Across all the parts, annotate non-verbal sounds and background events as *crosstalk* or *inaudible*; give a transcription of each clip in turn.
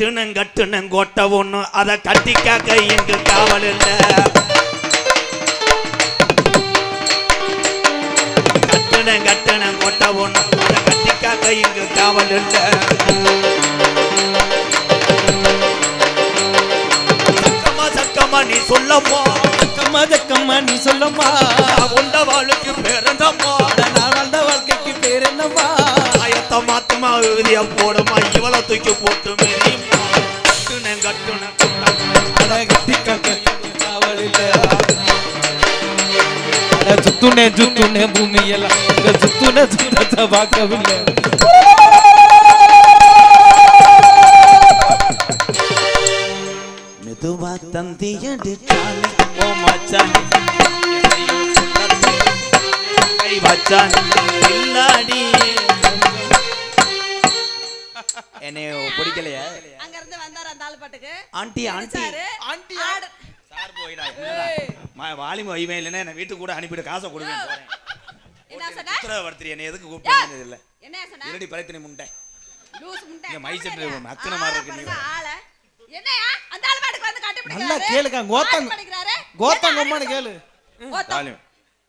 கட்டுனங் கட்டுனங் கோட்டை ஒண்ணு அத கட்டி காக்க இங்கு காவல் இல்ல. கட்டுனங் கட்டுனங் கோட்டை ஒண்ணு அத கட்டி காக்க இங்கு காவல் இல்ல. சக்கமா சக்கமா நீ சொல்லப்போ கம்மா ஜக்கம்மா நீ சொல்லம்மா. உண்ட வாளுக்கு பிறந்தம்மா நான் வாழ்ந்த வாழ்க்கைக்கு பேர் என்னம்மா? ஆயத்த மாத்தமா எழுதிய போடுமா? இவளை தூக்கி போட்டு அட சுத்துனே சுத்துனே பூமி எல்லாம் இங்க சுத்துனே சுத்தத்தை பார்க்கவில்லை மெதுவா தந்தி அடிச்சான் ஓ மச்சான் கை என்னைய பிடிக்கலையா அங்க இருந்து வந்தாரு அந்த ஆளு பாட்டுக்கு ஆண்டி ஆண்டி ஆண்டி வாலிம வைமே இல்லைன்னா என்ன வீட்டுக்கு கூட அனுப்பிட்டு காசை சொன்ன? உத்தரவர்த்தி என்னை எதுக்கு கூப்பிட்டு இல்ல? என்ன சொன்ன? இரடி பழைத்தனை முண்டை? லூஸ் முண்டை. இங்க மை செட்டு மாதிரி இருக்கு கட்டி நல்லா? கேளுங்க, கோத்தம். என்ன கேளு.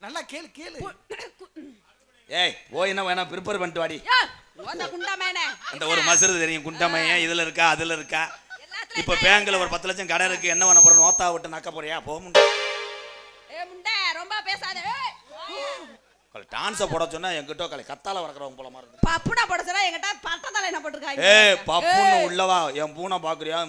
நல்லா கேளு கேளு. ஏய் போய் என்ன வேணா ப்ரிப்பேர் பண்ணிட்டு வாடி. அந்த ஒரு மசுறு தெரியும் குண்டமையன் இதுல இருக்கா அதுல இருக்கா? இப்ப பேங்க்ல ஒரு பத்து லட்சம் கடை இருக்கு என்ன பண்ண போற நோத்தா விட்டு நக்க போறியா போக முடியும் ரொம்ப பேசாத. டான்ஸை போட சொன்னா என்கிட்ட கலை கத்தால வளர்க்குறவங்க போல மாதிரி இருக்கு. போட சொன்னா என்கிட்ட பட்டத்தலை என்ன போட்டிருக்காங்க? பப்புன்னு ஏய், உள்ளவா என் பூனை பாக்குறியா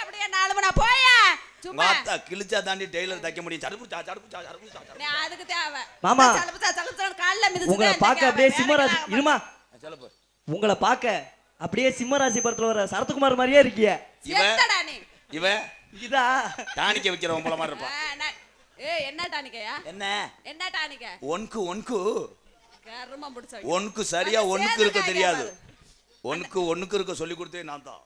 அப்படியே நாலு மணி போயா. சும்மா. மாத்தா கிழிச்சா தாண்டி டெய்லர் தைக்க முடியும் சடுப்புச்சா சடுப்புச்சா சடுப்புச்சா நீ அதுக்கு தேவை. மாமா. சலுப்புச்சா, சலுப்புச்சான்னு கால்ல உங்களை. பார்க்க அப்படியே ஆக இருமா செலப்பு உங்களை பார்க்க அப்படியே சிம்மராசி படத்துல வர சரத்குமார் மாதிரியே இருக்கிய. இவ இதா? டானிக்க வைக்கிறவன் போல மாதிரி இருப்பான் ஏய், என்ன டானிக்கையா? என்ன? என்ன டானிக்க? ஒன்க்கு ஒன்க்கு. கருமம் சரியா ஒன்னுக்கு இருக்க தெரியாது. ஒன்க்கு ஒன்னுக்கு இருக்க சொல்லி கொடுத்தே நான் தான்.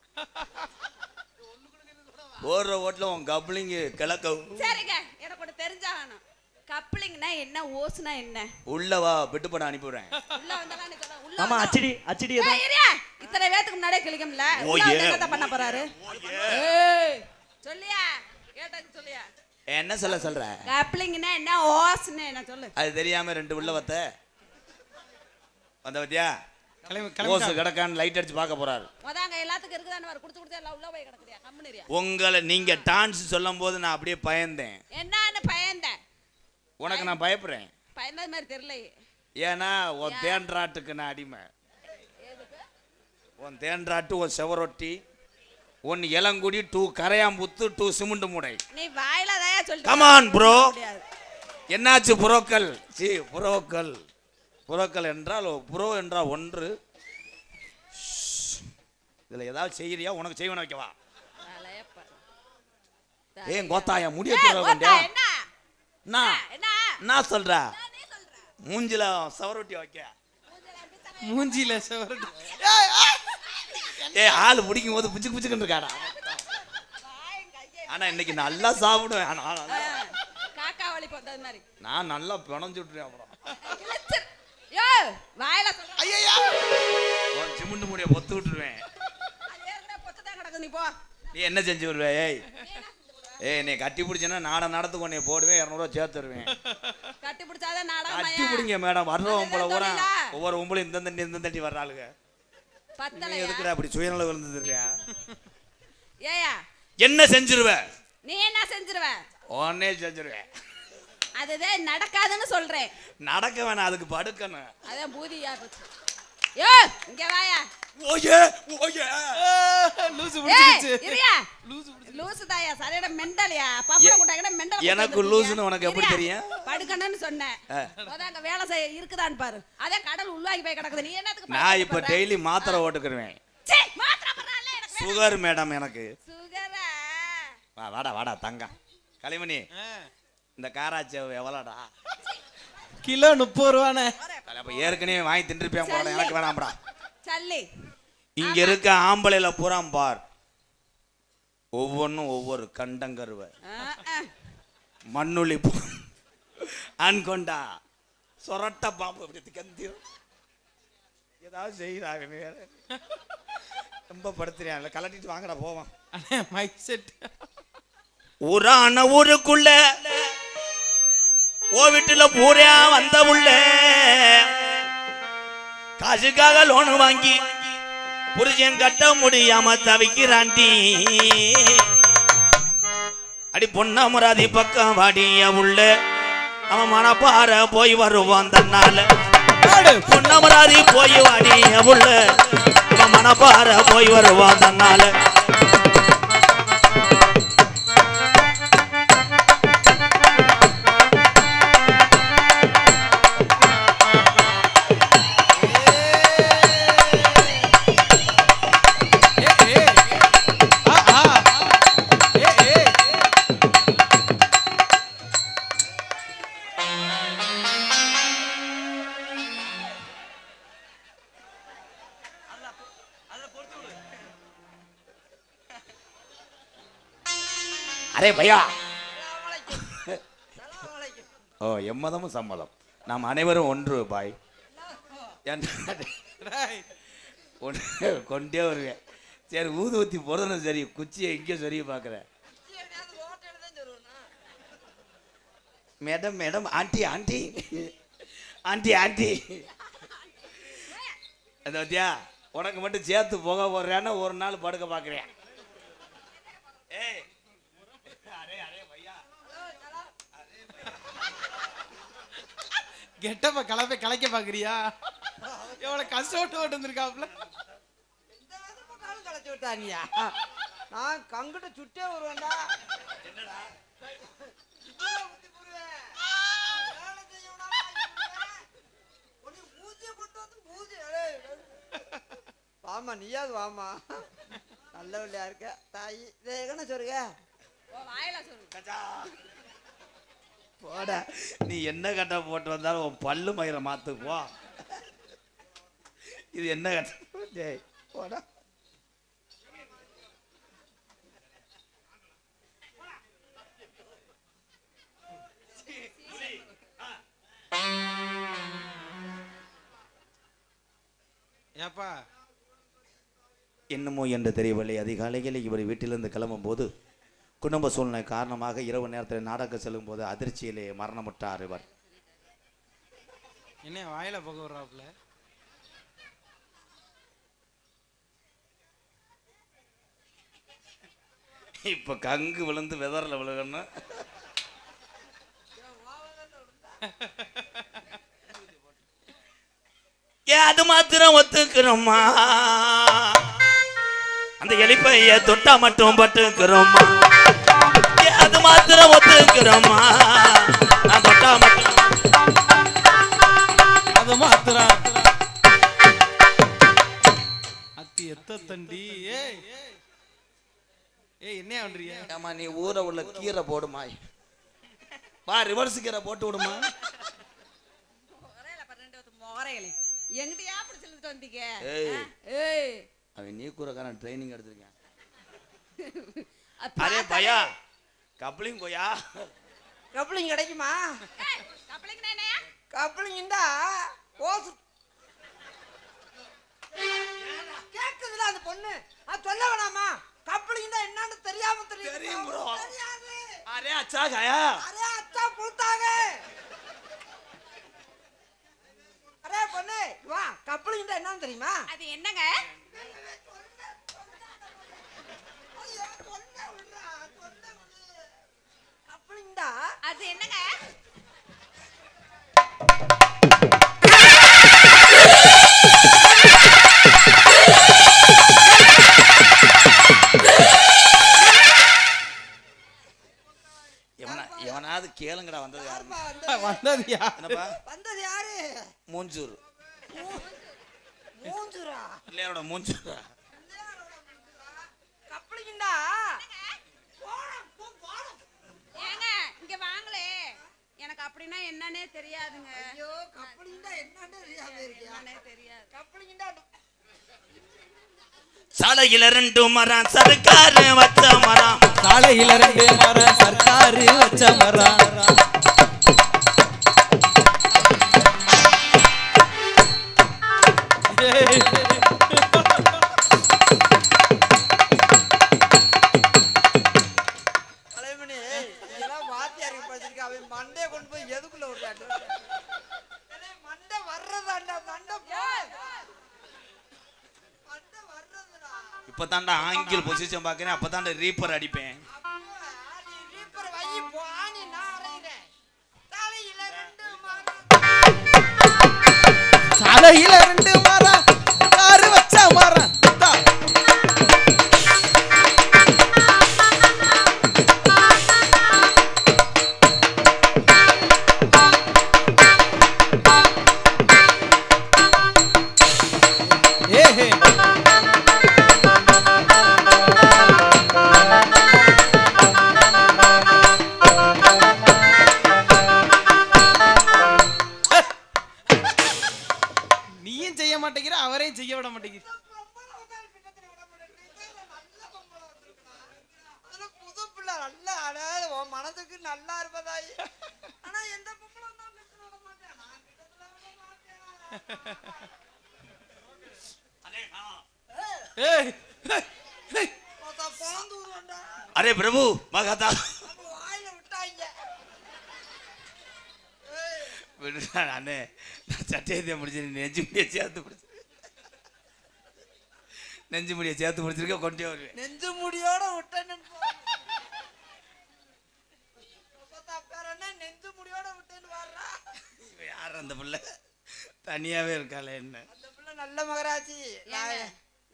ஓடுற ஓட்டுல உன் கப்ளிங்கு கிழக்க சரிங்க எனக்கு ஒன்று தெரிஞ்சா வேணும் கப்ளிங்னா என்ன ஓசுனா என்ன? உள்ளவா விட்டு பண்ண அனுப்பிவிடுறேன். உள்ள வந்தாலும் நீ சொல்ல உள்ள மாமா வந்தா- அச்சடி அச்சடி இரியா. இத்தனை வேத்துக்கு முன்னாடியே கிளிக்கும்ல ஓ, உள்ள. என்னத்த பண்ண போறாரு? ஏய், சொல்லியா? கேட்டது சொல்லியா? என்ன சொல்ல சொல்ற? கப்ளிங்னா என்ன ஓசுனா என்ன சொல்லு? அது தெரியாம ரெண்டு உள்ள வத்த. வந்த பத்தியா? ஓசு கிடக்கான்னு லைட் அடிச்சு பார்க்க போறாரு. அதாங்க எல்லாத்துக்கும் இருக்குதான்னு வர குடுத்து குடுத்து எல்லாம் உள்ள போய் கிடக்குறியா கம்முனிரியா உங்களை நீங்க டான்ஸ் சொல்லும் போது நான் அப்படியே பயந்தேன். என்னன்னு பயந்தேன். உனக்கு நான் பயப்படுறேன். பயந்தது மாதிரி தெரியலையே. ஏன்னா உன் தேன்றாட்டுக்கு நான் அடிமை. உன் தேன்றாட்டு உன் செவரொட்டி உன் Ilangudi to Karaiyamputhu to cement மூடை. நீ வாயில தான் சொல்லி on, bro. என்னாச்சு புரோக்கல்? சி புரோக்கல். புரோக்கல் என்றால் புரோ என்றால் ஒன்று. இதுல ஏதாவது செய்யறியா? உனக்கு செய்வன வைக்கவா ஏன் கோத்தா என் முடிய என்ன நான் சொல்ற? மூஞ்சில சவரொட்டி வைக்க. மூஞ்சில செவரட்டு. ஏய் ஆள் பிடிக்கும் போது பிச்சுக்கு பிச்சுக்குன்னு இருக்காடா. ஆனா இன்னைக்கு நல்லா சாப்பிடுவேன். ஆனா நல்லா- காக்கா வழி போட்டது மாதிரி. நான் நல்லா பிணைஞ்சு விட்டுறேன் அப்புறம். வாயில சொல்ற. ஐயா உன் சிமெண்ட் மூடிய பொத்து விட்டுருவேன். நீ என்ன செஞ்சு விடுவ? ஏய். ஏய் நீ கட்டி பிடிச்சேன்னா நாட நடத்துக்கு உன்னை போடுவேன் இரநூறுவா சேர்த்து தருவேன் கட்டி பிடிச்சாதான் நாடகம் கட்டி பிடிங்க மேடம் வர்றவன் போல தொழிலா? ஒவ்வொரு உம்பளையும் இந்த தண்டி இந்த தண்டி வர்றாளுங்க நீ எதுக்குடா அப்படி சுயநல விழுந்துருக்கியா ஏயா என்ன செஞ்சிருவ? நீ என்ன செஞ்சிருவ? உடனே செஞ்சிருவேன் அதுதான் நடக்காதுன்னு சொல்றேன். நடக்க வேணாம் அதுக்கு படுக்கணும். அதான் பூதியா போச்சு யோ இங்க வாயா. ஓயே ஓயே. லூசு ஏய் பிடிச்சிருச்சு. இரியா. லூசு பிடிச்சு லூசு தாயா சரியான மெண்டலியா? பப்பட எ- கூட்டாங்க மெண்டல் எனக்கு லூசுன்னு உனக்கு எப்படி தெரியும்? படுக்கணும்னு சொன்னேன். வேலை செய்ய இருக்குதான்னு பாரு. அதே கடல் உள்வாங்கி போய் கிடக்குது. நீ என்னத்துக்கு நான் இப்ப டெய்லி மாத்திரை ஓட்டுக்குருவேன். சீ, மாத்திரை எனக்கு. சுகர் மேடம் எனக்கு. சுகரா வா வாடா வாடா தங்கம். களிமணி இந்த காராச்சேவ் எவ்வளோடா? கிலோ முப்பது ரூபாண்ணே. அப்ப ஏற்கனவே வாங்கி தின்றுப்பேன் போட எனக்கு வேணாம்டா. சல்லி. இங்க இருக்க ஆம்பளைல பூரா பார். ஒவ்வொன்றும் ஒவ்வொரு கண்டங்கருவ. மண்ணுளி பூ. அன்கொண்டா சொரட்ட பாம்பு இப்படி கந்தி ஏதாவது செய்யறாங்க வேற. ரொம்ப படுத்துறியான்ல கலட்டிட்டு வாங்கடா போவோம். அண்ணே மைக் செட் ஊரான ஊருக்குள்ள. ஓ வீட்டுல பூரா வந்த உள்ள காசுக்காக லோனு வாங்கி புருஷன் கட்ட முடியாம தவிக்கிறாண்டி அடி பொன்னமராதி பக்கம் வாடிய உள்ள. அவன் மனப்பாற போய் வருவான் தன்னால. பொன்னமராதி போய் வாடிய உள்ள. அவன் மனப்பாற போய் வருவான் தன்னால. அரே பையா. ஓ எம்மதமும் சம்மதம். நாம் அனைவரும் ஒன்று பாய். கொண்டே வருவேன். சரி ஊதுவத்தி போடுறதும் சரி. குச்சியை இங்கே சொல்லி பார்க்குறேன். Madam madam aunty aunty. Aunty aunty. அந்த பத்தியா? உனக்கு மட்டும் சேர்த்து போக போடுறேன்னா ஒரு நாள் படுக்க பார்க்குறேன் ஏய் அரே அரே பையா கெட்டப்ப கலப்பை கலைக்க பாக்குறியா? எவ்வளவு கஷ்டப்பட்டு ஓட்டு வந்திருக்காப்ல இந்த விதமா கால் களைச்சு விட்டானியா நான் கங்கிட்ட சுட்டே வருவேன்டா. என்னடா? வாம்மா நீயாவது வாமா நல்ல பிள்ளையா இருக்க. தாயி இதை எங்கன்னு சொல்லுங்க கஜா. போடா. நீ என்ன கட்ட போட்டு வந்தாலும் உன் பல்லு மயிரை மாத்து போ. இது என்ன கட்ட? டேய் போடா. என்னமோ என்று தெரியவில்லை. அதிகாலையில் இவர் வீட்டிலிருந்து கிளம்பும் போது குடும்ப சூழ்நிலை காரணமாக இரவு நேரத்தில் நாடகம் செல்லும் போது அதிர்ச்சியிலே மரணமுட்டார் இவர். என்ன வாயில போக விடுறாப்ல இப்ப கங்கு விழுந்து வெதர்ல விழுகணும் ஏ அது மாத்திரம் ஒத்துக்கிறோமா அந்த எலிப்பைய தொட்டா மட்டும் பட்டுக்கிறோமா மாத்திரம் ஒத்துக்கிறோமா நான் தொட்டா மட்டும். அது மாத்திரம். அத்தி எத்த தண்டி ஏய். ஏய் என்ன பண்றீங்க? ஏமா நீ ஊற உள்ள கீரை போடுமாய் வா ரிவர்ஸ் கீரை போட்டு விடுமா? எங்கிட்டயா வந்தீங்க? ஏய். அவன் நீ கூறக்காரன் ட்ரைனிங் எடுத்திருக்கேன். அது *laughs* அரே பையா. கப்ளிங் கொய்யா கப்ளிங் கிடைக்குமா? கப்ளிங்டா ஓசு கேக்குதுல அந்த பொண்ணு? அது சொல்ல வேணாமா? கப்ளிங்டா என்னன்னு தெரியாம தெரியும் தெரியும் bro. தெரியாது. அரே அச்சா கயா. அரே அச்சா புழுத்தாங்க அரே பொண்ணு வா கப்ளிங்டா என்னன்னு தெரியுமா? அது என்னங்க ஐயோ, சொல்ல விடுறா, சொல்ல விடு. கப்ளிங்டா அது என்னங்க? எவனா எவனாவது கேளுங்கடா வந்தது யாரு வந்தது? வந்ததியா என்னப்பா? வந்தது யாரு? மூஞ்சூர். மூஞ்சுரா? பிள்ளையாரோட மூஞ்சூரா கப்ளிங்கடா போடா, போ, போடா. ஏங்க இங்க வாங்களே எனக்கு அப்படின்னா என்னன்னே தெரியாதுங்க. ஐயோ கப்ளிங்கடா என்னன்னு என்னன்னே தெரியாது. கப்ளிங்கடா சாலையில ரெண்டு மரம் சருக்காரு வச்ச மரம். சாலையில ரெண்டு மரம் சர்க்காரு வச்ச மரம். ஏய், வெளிச்சம் பொசிஷன் பார்க்குறேன் அப்போ ரீப்பர் அடிப்பேன் தலையில ரெண்டு மரம். தலையில வச்சா மரம் மரம் மனதுக்கு நல்லா இருப்பதாயி. ஆனா எந்த பொம்பளை வந்தாலும் மாட்டேன். நான் விட மாட்டேன். அரே பிரபு மகாதா வாயில விட்டாங்க. நான் சட்டையத்தை முடிச்சு நெஞ்சு முடிய சேர்த்து பிடிச்சி. நெஞ்சு முடிய சேர்த்து பிடிச்சிருக்க கொண்டே வருவேன். நெஞ்சு முடியோட விட்டேன்னு யார் அந்த பிள்ளை. தனியாவே இருக்காளே என்ன? அந்த பிள்ளை நல்ல மகராஜி. நான் ஏங்க,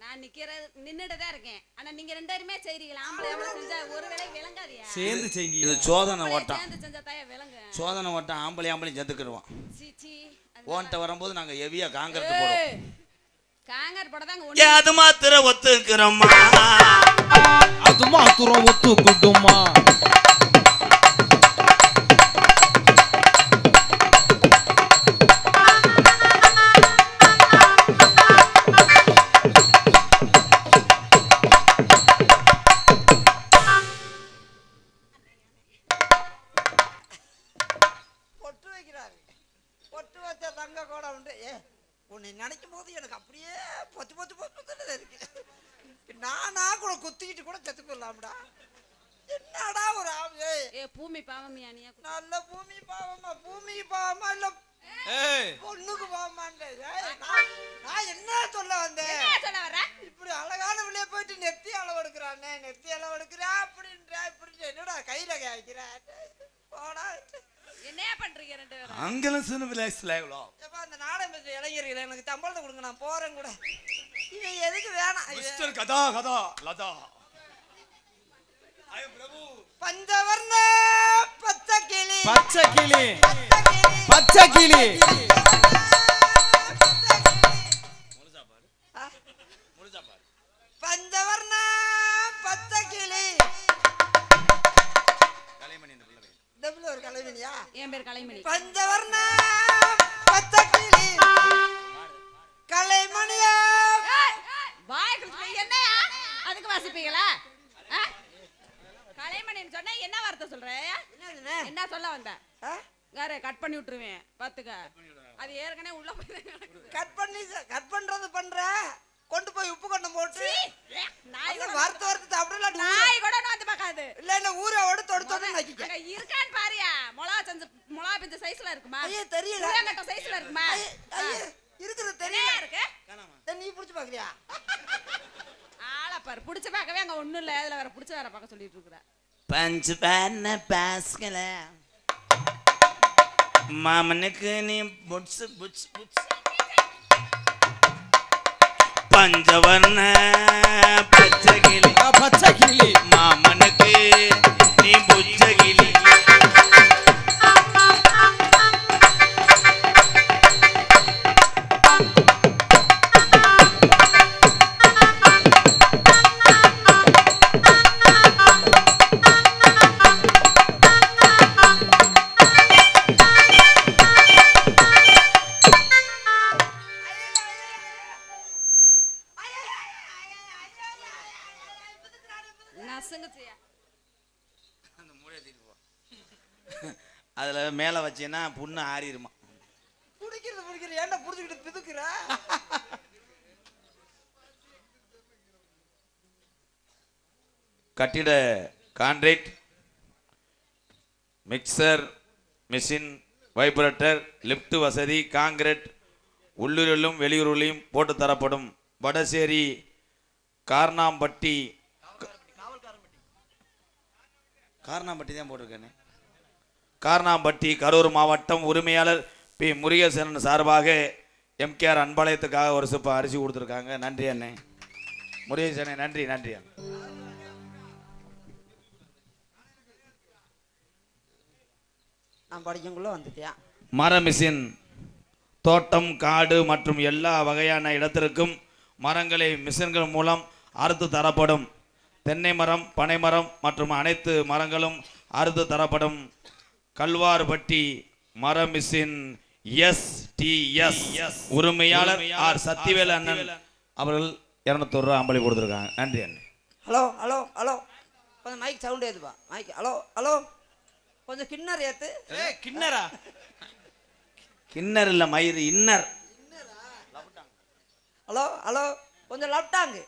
நான் நிக்கிறது நின்னுட்டு தான் இருக்கேன். ஆனா நீங்க ரெண்டு பேருமே செய்றீங்களா? ஆம்பளை எவ்வளவு செஞ்சா ஒரு வேளை விளங்காதியா? சேர்ந்து செய்யுங்க இது சோதனை ஓட்டம். சேர்ந்து செஞ்சா தாயா விளங்கு. சோதனை ஓட்டம் ஆம்பளை ஆம்பளையும் சேர்த்துக்கிடுவான் சீ, சீ, அது ஓன்ட்ட வரும்போது நாங்க ஹெவியா காங்கிரட் போடுவோம். காங்கர் போடதாங்க ஒண்ணு அது மாத்திர ஒத்துக்கிறோமா அது மாத்திரம் ஒத்துக்கிட்டுமா ஏ உன்னை நினைக்கும் போது எனக்கு அப்படியே பொத்து பொத்து பொத்து இருக்கு. நானா கூட குத்திக்கிட்டு கூட செத்து போயிடலாம்டா என்னடா ஒரு ஆளு ஏய், ஏ பூமி பாவமியா நீ நல்ல பூமி பாவமா பூமி பாவமா இல்ல ஏய். பொண்ணுக்கு பாவமான்னு ஏய், நான் நான் என்ன சொல்ல வந்தேன்? என்ன சொல்ல வர இப்படி அழகான வெளியே போயிட்டு நெத்தி அளவு எடுக்கிறானே நெத்தி அளவு எடுக்கிறா அப்படின்ற இப்படி என்னடா கையில காய்க்கிற போடா. என்ன பண்றீங்க ரெண்டு பேரும்? அங்கெல்லாம் சின்ன விளையாட்டுல எப்பா அந்த நாடகம் பேசுற இளைஞர்கள் எனக்கு சம்பளத்தை கொடுங்க நான் போறேன் கூட. இவன் எதுக்கு வேணாம் மிஸ்டர் கதா கதா லதா. பஞ்சவர்ண பச்சை கிளி பச்சை கிளி பச்சை கிளி பாத்துக்க அது ஏற்கனவே உள்ள. கட் பண்ணி கட் பண்றது பண்ற. கொண்டு போய் உப்பு கொண்டு போட்டு. நாய் கூட வார்த்தை வார்த்தை சாப்பிடலாம் நாய் கூட வந்து பார்க்காது. இல்ல என்ன ஊரோட தொடுத்தோன்னு நக்கிக்க. அங்க இருக்கான்னு பாரியா. மிளகா செஞ்சு மிளகா பிஞ்ச சைஸ்ல இருக்குமா? ஐயே தெரியல. புளியங்கட்ட சைஸ்ல இருக்குமா? ஐயே, என்னையா தெரியல. இருக்கு? நீ புடிச்சு பாக்குறியா ஆளை பாரு புடிச்சு பார்க்கவே அங்க ஒண்ணும் இல்ல. இதுல வேற புடிச்சு வேற பார்க்க சொல்லிட்டு இருக்கிற. பஞ்சு பண்ண பாஸ்கல. மாமனுக்கு நீ புட்ஸ் புட்ஸ் புட்ஸ் பஞ்சவர்ண பச்சகிளி. பச்சை கிளி மாமனுக்கு நீ மேலே வச்சீங்கன்னா புண்ணு ஆறிடுமா பிடிக்கிறது பிடிக்கிறது. ஏன்டா பிடிச்சிக்கிட்டு பிதுக்குற? கட்டிட concrete mixer machine vibrator lift வசதி காங்கிரட் உள்ளூரிலும் வெளியூரிலும் போட்டு தரப்படும் வடசேரி கார்னாம்பட்டி கார்னாம்பட்டி தான் போட்டிருக்கேனே. கார்னாம்பட்டி கரூர் மாவட்டம் உரிமையாளர் பி. முருகேசன் சார்பாக எம்கேஆர் அன்பாளையத்துக்காக ஒரு சிப்ப அரிசி கொடுத்துருக்காங்க. நன்றி அண்ணே. முருகேசனே நன்றி நன்றி அண்ணே. நான் படிக்கக்குள்ள வந்துட்டேன் மர மிஷின் தோட்டம் காடு மற்றும் எல்லா வகையான இடத்திற்கும் மரங்களை மிஷின்கள் மூலம் அறுத்து தரப்படும். தென்னை மரம் பனை மரம் மற்றும் அனைத்து மரங்களும் அறுத்து தரப்படும். கல்வார்பட்டி மர மிஷின் எஸ் டி எஸ் உரிமையாளர் ஆர் சத்திவேல் அண்ணன். அவர்கள் இரநூத்தொரு ரூபா அம்பளி கொடுத்துருக்காங்க. நன்றி அண்ணன் ஹலோ ஹலோ ஹலோ. கொஞ்சம் mic sound ஏத்துப்பா. Mike hello hello. கொஞ்சம் கிண்ணர் ஏத்து. கிண்ணரா கிண்ணர் இல்லை மயிறு இன்னர். Hello hello. கொஞ்சம் லப்டாங்கு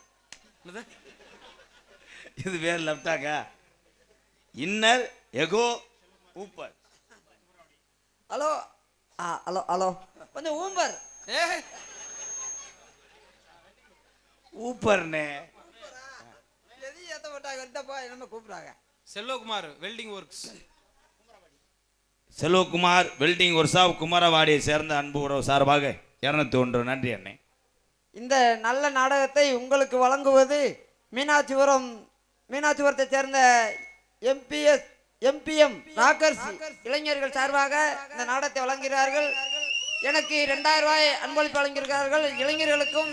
இது வேறு லெஃப்டாங்க இன்னர் எகோ ஊப்பர். ஹலோ. ஆ ஹலோ ஹலோ. கொஞ்சம் ஊம்பர். ஊப்பர்னே எது ஏத்த மாட்டாங்க? இந்தப்பா என்னமோ கூப்பிடுறாங்க. Selvakumar welding works. Selvakumar welding workshop குமாரவாடியை சேர்ந்த அன்பு உறவு சார்பாக இரநூத்தி ஒன்று நன்றி அண்ணே. இந்த நல்ல நாடகத்தை உங்களுக்கு வழங்குவது மீனாட்சிபுரம் மீனாட்சிபுரத்தை சேர்ந்த எம்பிஎஸ் எம்பிஎம் ராக்கர்ஸ் இளைஞர்கள் சார்பாக இந்த நாடகத்தை வழங்குகிறார்கள். எனக்கு இரண்டாயிரம் ரூபாய் அன்பளிப்பு வழங்கியிருக்கிறார்கள். இளைஞர்களுக்கும்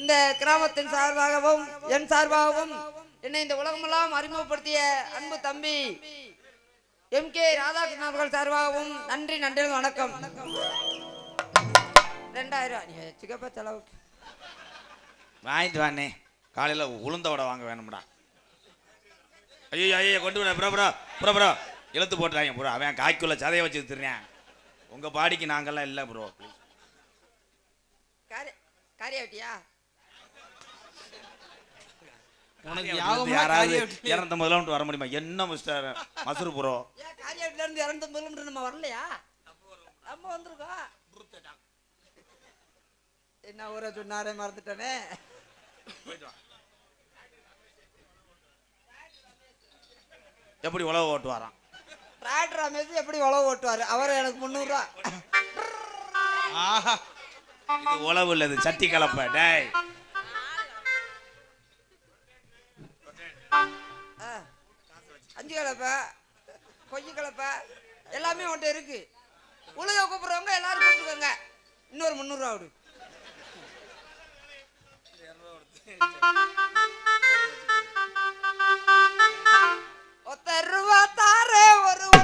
இந்த கிராமத்தின் சார்பாகவும் என் சார்பாகவும் என்னை இந்த உலகமெல்லாம் அறிமுகப்படுத்திய அன்பு தம்பி எம் கே ராதாகிருஷ்ணன் அவர்கள் சார்பாகவும் நன்றி நன்றி வணக்கம். ரெண்டாயிரம் ரூபாய். வச்சுக்கப்பா செலவுக்கு. வாங்கிட்டு வானே காலையில் உளுந்த வடை வாங்க வேணும்டா. ஐயோ ஐயோ கொண்டு விட ப்ரோ ப்ரோ ப்ரோ ப்ரோ இழுத்து போட்டுறாங்க ப்ரோ அவன் காய்க்குள்ள சதையை வச்சு திரியான் உங்கள் பாடிக்கு நாங்கெல்லாம் இல்லை ப்ரோ காரி காரியாட்டியா உனக்கு யாராவது யாகமா இரநூத்தம்பது கிலோமீட்டர் வர முடியுமா? என்ன மிஸ்டர் மசூர் ப்ரோ ஏன் காரியாட்டில இருந்து இரநூத்தம்பது கிலோமீட்டர் நம்ம வரலையா? நம்ம வந்திருக்கோம். என்ன ஊரை சொன்னாரே மறந்துட்டேனே. எப்படி உழவு ஓட்டு வரான் டிராக்டர் அமைச்சு எப்படி உழவு ஓட்டுவாரு? அவர் எனக்கு முந்நூறுரூவா ஆஹா. இது உழவு இல்லை இது சட்டி கலப்பை. டேய். அஞ்சு கலப்பை கொய்ய கலப்பை எல்லாமே உன்ட்ட இருக்கு. உழுக கூப்பிடுறவங்க எல்லாரும் கூப்பிட்டுக்கோங்க. இன்னொரு முந்நூறுரூவா விடு. ஒத்த ரூபா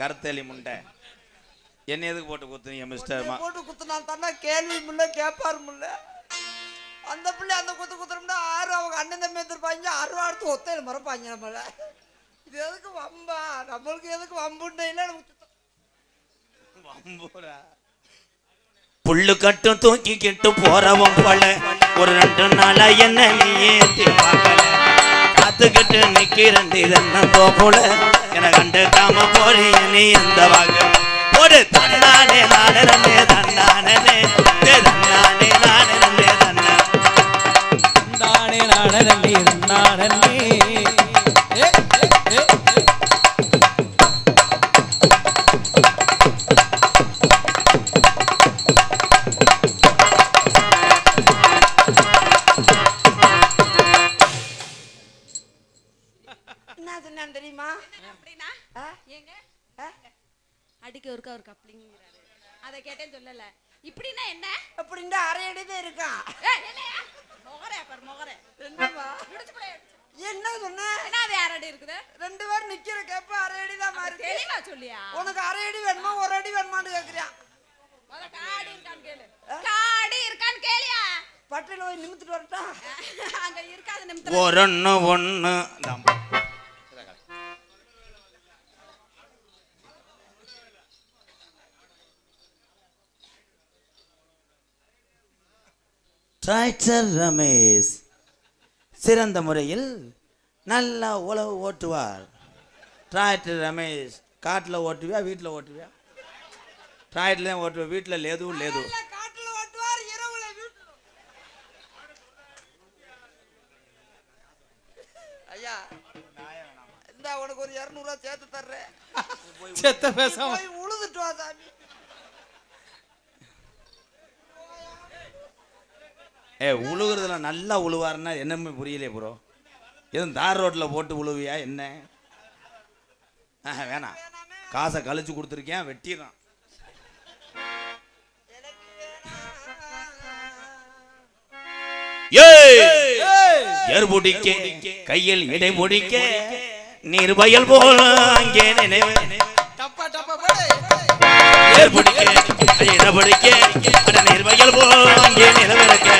கருத்தேலி முண்டை. என்ன எதுக்கு போட்டு குத்துறீங்க மிஸ்டர் போட்டு குத்துனா தானே கேள்வி முல்ல கேட்பாரு முல்ல. அந்த பிள்ளை அந்த குத்து குத்துறோம்னா ஆறு அவங்க அண்ணன் தம்பி எடுத்துருப்பாங்க அறுவா எடுத்து ஒத்தையில மறப்பாங்க நம்மள. இது எதுக்கு வம்பா? நம்மளுக்கு எதுக்கு வம்புன்னு சுத்தம். புல்லு கட்டும் தூக்கிக்கிட்டு போறவன் போல. ஒரு ரெண்டு நாளா என்ன நீ ஏத்தி பார்க்கல. காத்துக்கிட்டு நிக்கிறேன் இதென்ன போல என கண்டுக்காம போறேன் நீ எந்த வாங்க போடு தன்னானே நானே நன்னே தன்னானே தே தன்னானே நானே நன்னே தன்னா தானே நாடனே நாடனே அதை கேட்டேன்னு சொல்லல. இப்படின்னா என்ன? அப்படின்ட்டு அரை அடி தான் இருக்கான் ஏய், என்னையா? முகரே பாரு, முகரே. என்ன சொன்ன? என்ன வேற அடி இருக்குது? ரெண்டு பேரும் நிக்கிற கேப்ப அரை அடி தான் மாறி தெளிவா சொல்லியா? உனக்கு அரை அடி வேணுமா ஒரு அடி வேணுமான்னு கேக்குறியான் முத காடி இருக்கான்னு கேளு. காடி இருக்கான்னு கேளியா? பட்டியல போய் நிமித்துட்டு வரட்டா? அங்க இருக்காது நிமித்தம் ஒரு ஒன்று ஒன்று டிராக்டர் ரமேஷ் சிறந்த முறையில் நல்லா உழவு ஓட்டுவார். டிராக்டர் ரமேஷ் காட்டில் ஓட்டுவியா வீட்டில் ஓட்டுவியா? டிராக்டர் தான் ஓட்டுவியா வீட்டில் லேதுவும் லேது. ஐயா இந்த உனக்கு ஒரு இரநூறுவா சேர்த்து தர்றேன். செத்த பேசாம போய் உழுதுட்டு வா சாமி ஏ உழுகுறதுல நல்லா உழுவாருன்னா என்னமே புரியலையே ப்ரோ எதுவும் தார் ரோட்டில் போட்டு உழுவியா என்ன? வேணாம் காசை கழிச்சு கொடுத்துருக்கேன் வெட்டிடுறான். எனக்கு வேணாம். ஏர் பிடிக்க கையில் இடை முடிக்க நீர் வயல் போல அங்கே நினைவு. டப்பா டப்பா போடு. ஏர் பிடிக்க இட பிடிக்க அட நீர் வயல் போல அங்கே நிலவிருக்க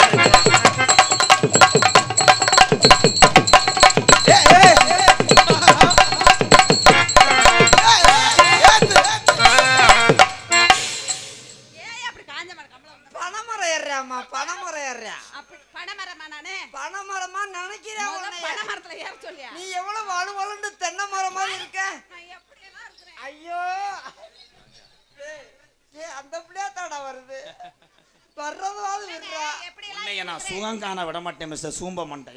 நான் சுகம் காண விட மாட்டேன் மிஸ்டர். சூம்ப மண்டை.